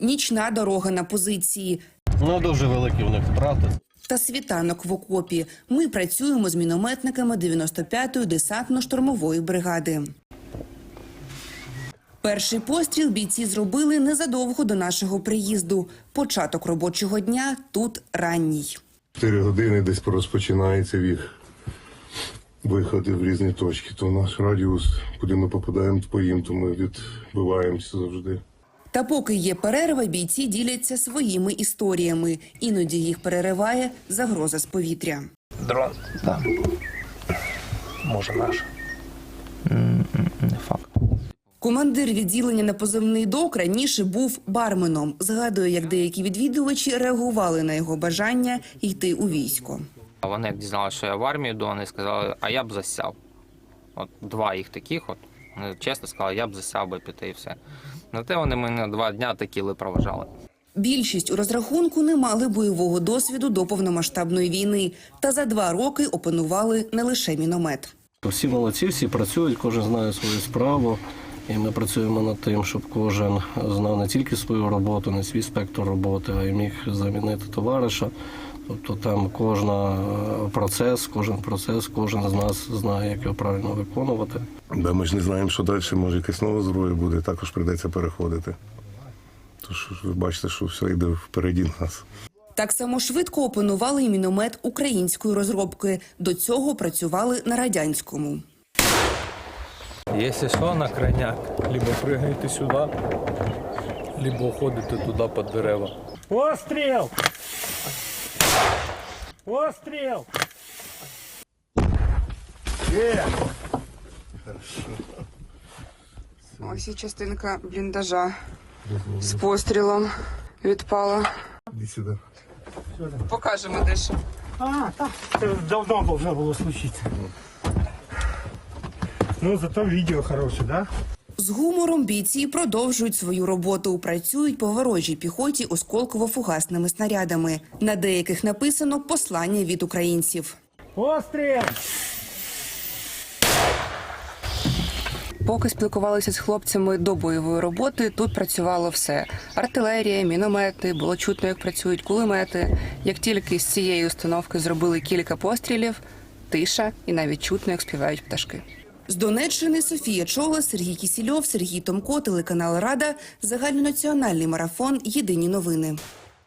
нічна дорога на позиції Ну, дуже великі в них втрати. та світанок в окопі. Ми працюємо з мінометниками 95-ї десантно-штурмової бригади. Перший постріл бійці зробили незадовго до нашого приїзду. Початок робочого дня тут ранній. 4 години десь розпочинається їх виходи в різні точки. То наш радіус, куди ми попадаємо по їм, то ми відбиваємося завжди. Та поки є перерва, бійці діляться своїми історіями. Іноді їх перериває загроза з повітря. Дрон. Так. Може наш. Не факт. Командир відділення на позивний док раніше був барменом. Згадує, як деякі відвідувачі реагували на його бажання йти у військо. А вони як дізналися, що я в армію йду, вони сказали, а я б засяв. От два їх таких, от вони чесно сказали, я б засяв би піти і все. На те вони мене два дня такіли проважали. Більшість у розрахунку не мали бойового досвіду до повномасштабної війни, та за два роки опанували не лише міномет. Всі молодці, всі працюють, кожен знає свою справу. І ми працюємо над тим, щоб кожен знав не тільки свою роботу, не свій спектр роботи, а й міг замінити товариша. Тобто там кожна е, процес, кожен процес, кожен з нас знає, як його правильно виконувати. Да, ми ж не знаємо, що далі, може якась нова зброя буде, також прийдеться переходити. Тож ви бачите, що все йде впереді нас. Так само швидко опанували і міномет української розробки. До цього працювали на радянському. Якщо що, на крайняк, либо прыгаєте сюди, либо ходите туди під дерева. Постріл! Постріл! Ось і частинка бліндажа з пострілом відпала. Іди сюди. Покажемо дещо. А, так, це давно должно було случитися. Ну, зато відео хороше, да? З гумором бійці продовжують свою роботу. Працюють по ворожій піхоті осколково-фугасними снарядами. На деяких написано послання від українців. Постріл! Поки спілкувалися з хлопцями до бойової роботи, тут працювало все: артилерія, міномети, було чутно, як працюють кулемети. Як тільки з цієї установки зробили кілька пострілів, тиша і навіть чутно, як співають пташки. З Донеччини Софія Чола, Сергій Кісільов, Сергій Томко, телеканал Рада, загальнонаціональний марафон. Єдині новини.